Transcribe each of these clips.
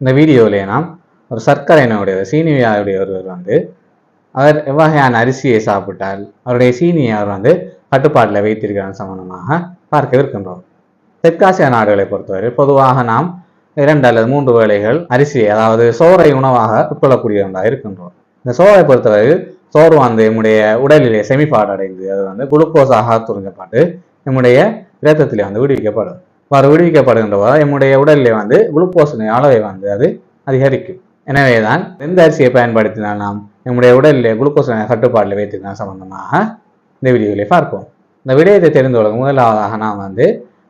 இந்த வீடியோவிலே நாம் ஒரு சர்க்கரை நோயுடையவர் சீனியாவுடைய ஒருவர் வந்து அவர் எவ்வகையான அரிசியை சாப்பிட்டால் அவருடைய சீனியை அவர் வந்து கட்டுப்பாட்டில் வைத்திருக்கிறார் சம்பந்தமாக பார்க்க இருக்கின்றோம் தெற்காசிய நாடுகளை பொறுத்தவரை பொதுவாக நாம் இரண்டு அல்லது மூன்று வேளைகள் அரிசியை அதாவது சோறை உணவாக உட்கொள்ளக்கூடியவர்களாக இருக்கின்றோம். இந்த சோறை பொறுத்தவரை சோறு வந்து நம்முடைய உடலிலே செமிப்பாடு அடைந்து அது வந்து குளுக்கோஸாக துறிஞ்சப்பட்டு நம்முடைய இரத்தத்திலே வந்து விடுவிக்கப்படும். மறுவிடுவிக்கப்படுகின்றபோது எம்முடைய உடலில் வந்து குளுக்கோஸின் அளவை வந்து அது அதிகரிக்கும். எனவே தான் எந்த அரிசியை பயன்படுத்தினால் நாம் நம்முடைய உடலில் குளுக்கோஸ் கட்டுப்பாட்டில் வைத்திருந்தால் சம்பந்தமாக இந்த வீடியோவிலே பார்ப்போம். இந்த விடயத்தை தெரிந்து கொள்ள முதலாவதாக நாம் வந்து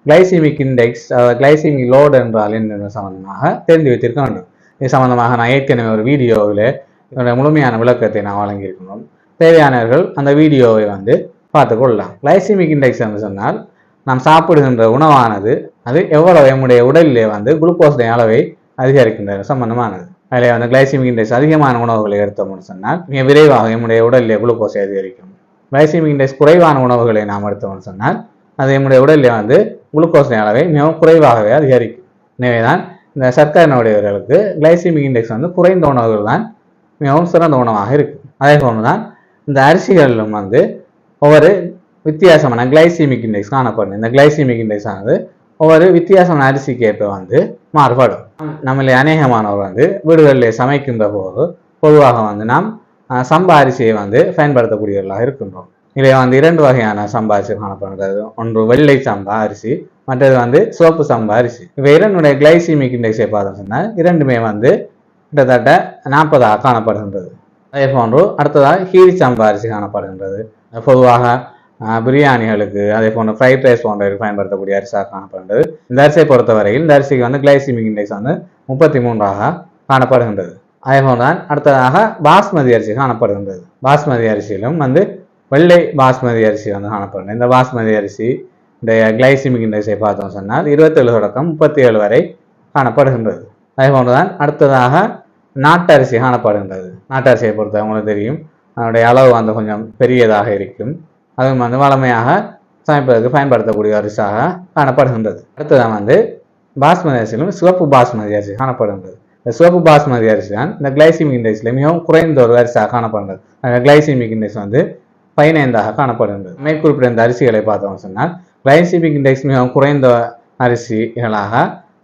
கிளைசிமிக் இண்டெக்ஸ் அதாவது கிளைசிமிக் லோடு என்றால் என்ன சம்பந்தமாக தெரிந்து வைத்திருக்க வேண்டும். இது சம்பந்தமாக நான் ஏற்கனவே ஒரு வீடியோவில் இதனுடைய முழுமையான விளக்கத்தை நான் வழங்கியிருக்கணும் தேவையானவர்கள் அந்த வீடியோவை வந்து பார்த்து கொள்ளலாம். கிளைசிமிக் இண்டெக்ஸ் என்று சொன்னால் நாம் சாப்பிடுகின்ற உணவானது அது எவ்வளவு நம்முடைய உடலிலே வந்து குளுக்கோஸுடைய அளவை அதிகரிக்கின்றது சம்பந்தமானது. அதில் வந்து கிளைசிமிக் இண்டெக்ஸ் அதிகமான உணவுகளை எடுத்தோம்னு சொன்னால் மிக விரைவாக நம்முடைய உடலிலே குளுக்கோஸை அதிகரிக்கும். கிளைசிமிக் இண்டெக்ஸ் குறைவான உணவுகளை நாம் எடுத்தோம்னு சொன்னால் அது நம்முடைய உடலில் வந்து குளுக்கோஸின் அளவை மிகவும் குறைவாகவே அதிகரிக்கும். எனவே தான் இந்த சர்க்கரை நோயுடையவர்களுக்கு கிளைசிமிக் இண்டெக்ஸ் வந்து குறைந்த உணவுகள் தான் மிகவும் சிறந்த உணவாக இருக்கும். அதே போன்று தான் இந்த அரிசிகளிலும் வந்து ஒவ்வொரு வித்தியாசமான கிளைசிமிக் இண்டெக்ஸ் காணப்படும். இந்த கிளைசிமிக் இண்டெக்ஸ் ஆனது ஒவ்வொரு வித்தியாசமான அரிசிக்கு ஏற்ப வந்து மாறுபடும். நம்மளே அநேகமானவர் வந்து வீடுகளிலே சமைக்கின்ற போது பொதுவாக வந்து நாம் சம்பா அரிசியை வந்து பயன்படுத்தக்கூடியவர்களாக இருக்கின்றோம். இதில் வந்து இரண்டு வகையான சம்பா அரிசி காணப்படுகிறது ஒன்று வெள்ளை சம்பா அரிசி மற்றது வந்து சோப்பு சம்பா அரிசி. இவை இரண்டுடைய கிளைசிமிக் இண்டெக்ஸை பார்த்தோம் சொன்னால் இரண்டுமே வந்து கிட்டத்தட்ட நாற்பதாக காணப்படுகின்றது. அதே போன்று அடுத்ததாக ஹீரி சம்பா அரிசி காணப்படுகின்றது. பொதுவாக பிரியாணிகளுக்கு அதே போன்ற ஃப்ரைட் ரைஸ் போன்றவை பயன்படுத்தக்கூடிய அரிசாக காணப்படுகிறது இந்த அரிசியை பொறுத்தவரையில் இந்த அரிசிக்கு வந்து கிளைசிமிக் இண்டெக்ஸ் வந்து முப்பத்தி மூன்றாக காணப்படுகின்றது. அதே போன்றான் அடுத்ததாக பாஸ்மதி அரிசி காணப்படுகின்றது. பாஸ்மதி அரிசியிலும் வந்து வெள்ளை பாஸ்மதி அரிசி வந்து காணப்படுகிறது இந்த பாஸ்மதி அரிசி இந்த கிளைசிமிக் இண்டெக்ஸை பார்த்தோம் சொன்னால் இருபத்தேழு தொடக்கம் முப்பத்தி ஏழு வரை காணப்படுகின்றது. அதே போன்றுதான் அடுத்ததாக நாட்டரிசி காணப்படுகின்றது. நாட்டரிசியை பொறுத்த உங்களுக்கு தெரியும் அதனுடைய அளவு வந்து கொஞ்சம் பெரியதாக இருக்கும். அதுவும் வந்து வளமையாக சமைப்பதற்கு பயன்படுத்தக்கூடிய அரிசியாக காணப்படுகின்றது. அடுத்ததாக வந்து பாஸ்மதி அரிசியிலும் சிவப்பு பாஸ்மதி அரிசி காணப்படுகின்றது. இந்த சிவப்பு பாஸ்மதி அரிசி தான் இந்த கிளைசிமிக் இண்டெக்ஸில் மிகவும் குறைந்த ஒரு அரிசியாக காணப்படுகிறது அந்த கிளைசிமிக் இண்டெக்ஸ் வந்து பதினைந்தாக காணப்படுகின்றது. மேற்குறிப்பிட்ட இந்த அரிசிகளை பார்த்தோம் சொன்னால் கிளைசிமிக் இண்டெக்ஸ் மிகவும் குறைந்த அரிசிகளாக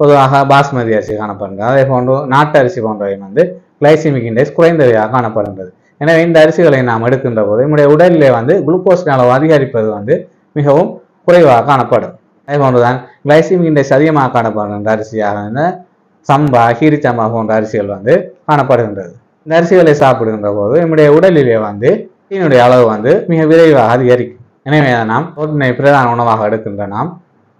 பொதுவாக பாஸ்மதி அரிசி காணப்படுகிறது அதே போன்று நாட்டு அரிசி போன்றவை வந்து கிளைசிமிக் இண்டெக்ஸ் குறைந்தவையாக காணப்படுகின்றது. எனவே இந்த அரிசிகளை நாம் எடுக்கின்ற போது நம்முடைய உடலிலே வந்து குளுக்கோஸ் அளவு அதிகரிப்பது வந்து மிகவும் குறைவாக காணப்படும். அதே போன்றுதான் கிளைசிமிக் இண்டெக்ஸ் அதிகமாக காணப்படுகின்ற அரிசியாக சம்பா கீரி போன்ற அரிசிகள் வந்து காணப்படுகின்றது. இந்த அரிசிகளை சாப்பிடுகின்ற போது நம்முடைய உடலிலே வந்து தீனுடைய அளவு வந்து மிக விரைவாக அதிகரிக்கும். எனவே நாம் புரோட்டீனை பிரதான உணவாக எடுக்கின்ற நாம்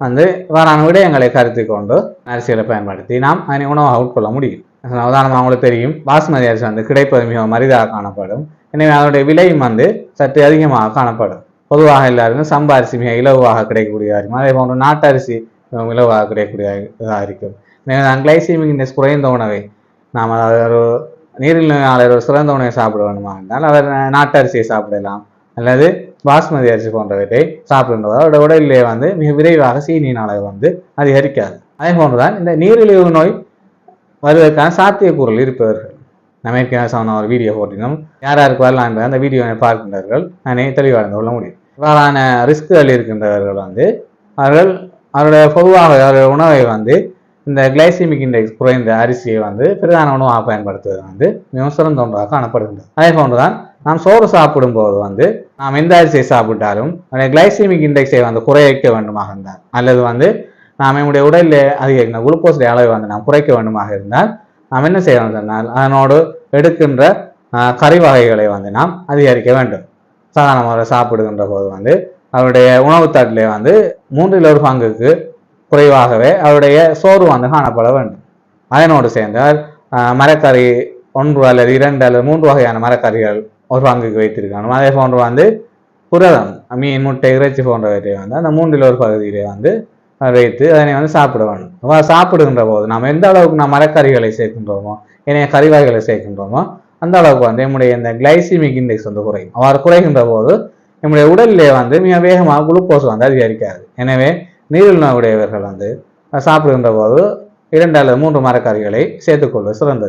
வந்து இவ்வாறான விடயங்களை கருத்தில் கொண்டு அரிசிகளை பயன்படுத்தி நாம் அதனை உணவாக உட்கொள்ள முடியும். உதாரணமாக அவங்களுக்கு தெரியும். பாஸ்மதி அரிசி வந்து கிடைப்பது மிகவும் அரிதாக காணப்படும். எனவே அதனுடைய விலையும் வந்து சற்று அதிகமாக காணப்படும். பொதுவாக எல்லாருக்கும் சம்பா அரிசி மிக இலவாக கிடைக்கக்கூடியதாக இருக்கும். அதே போன்று நாட்டரிசி மிகவும் இலவாக கிடைக்கக்கூடிய இதாக இருக்கும். எனவே நான் கிளைசிமிக் இண்டெக்ஸ் குறைந்த உணவை நாம் அதாவது ஒரு நீரிழினாளர் ஒரு சிறந்த உணவை சாப்பிட வேண்டுமா என்றால் அவர் நாட்டரிசியை சாப்பிடலாம். அல்லது பாஸ்மதி அரிசி போன்றவற்றை சாப்பிடும்போது அவரோட உடலிலே வந்து மிக விரைவாக சீனியின் அளவு வந்து அதிகரிக்காது. அதே போன்றுதான் இந்த நீரிழிவு நோய் வருவதற்கான சாத்தியக்கூறல் இருப்பவர்கள். நம்ம ஏற்கனவே சொன்ன ஒரு வீடியோ போட்டினும் யார் யாருக்கு வரலாம் என்பதை அந்த வீடியோவை பார்க்கின்றவர்கள் நானே தெளிவடைந்து கொள்ள முடியும். இவ்வாறான ரிஸ்க்குகள் இருக்கின்றவர்கள் வந்து அவர்கள் அவருடைய பொதுவாக அவருடைய உணவை வந்து இந்த கிளைசிமிக் இண்டெக்ஸ் குறைந்த அரிசியை வந்து பிரதான உணவாக பயன்படுத்துவது வந்து மிகவும் சிறந்த ஒன்றாக காணப்படுகின்றது. அதே போன்றுதான் நாம் சோறு சாப்பிடும்போது வந்து நாம் எந்த அரிசியை சாப்பிட்டாலும் அதனுடைய கிளைசிமிக் இண்டெக்ஸை வந்து குறைக்க வேண்டுமாக இருந்தால் அல்லது வந்து நாம் நம்முடைய உடலில் அதிகரிக்கிற குளுக்கோஸுடைய அளவை வந்து நாம் குறைக்க வேண்டுமாக இருந்தால் நாம் என்ன செய்ய சொன்னால் அதனோடு எடுக்கின்ற கறி வகைகளை வந்து நாம் அதிகரிக்க வேண்டும். சாதாரண முறை சாப்பிடுகின்ற போது வந்து அவருடைய உணவுத்தட்டிலே வந்து மூன்றில் ஒரு பங்குக்கு குறைவாகவே அவருடைய சோறு வந்து காணப்பட வேண்டும். அதனோடு சேர்ந்தால் மரக்கறி ஒன்று அல்லது இரண்டு அல்லது மூன்று வகையான மரக்கறிகள் ஒரு பங்குக்கு வைத்திருக்கணும். அதே போன்று வந்து புரதம் மீன் முட்டை இறைச்சி போன்றவற்றை வந்து அந்த மூன்றில் ஒரு பகுதியிலே வந்து வைத்து அதனை வந்து சாப்பிட வேண்டும். சாப்பிடுகின்ற போது நாம் எந்த அளவுக்கு நாம் மரக்கறிகளை சேர்க்கின்றோமோ இணைய கறி சேர்க்கின்றோமோ அந்த அளவுக்கு வந்து நம்முடைய இந்த கிளைசிமிக் இண்டெக்ஸ் வந்து குறையும். அவ்வாறு குறைகின்ற போது நம்முடைய உடலிலே வந்து மிக வேகமாக குளுக்கோஸ் வந்து அதிகரிக்காது. எனவே நீரிழிவு நோயுடையவர்கள் வந்து சாப்பிடுகின்ற போது இரண்டு அல்லது மூன்று மரக்கறிகளை சேர்த்துக்கொள்வது சிறந்தது.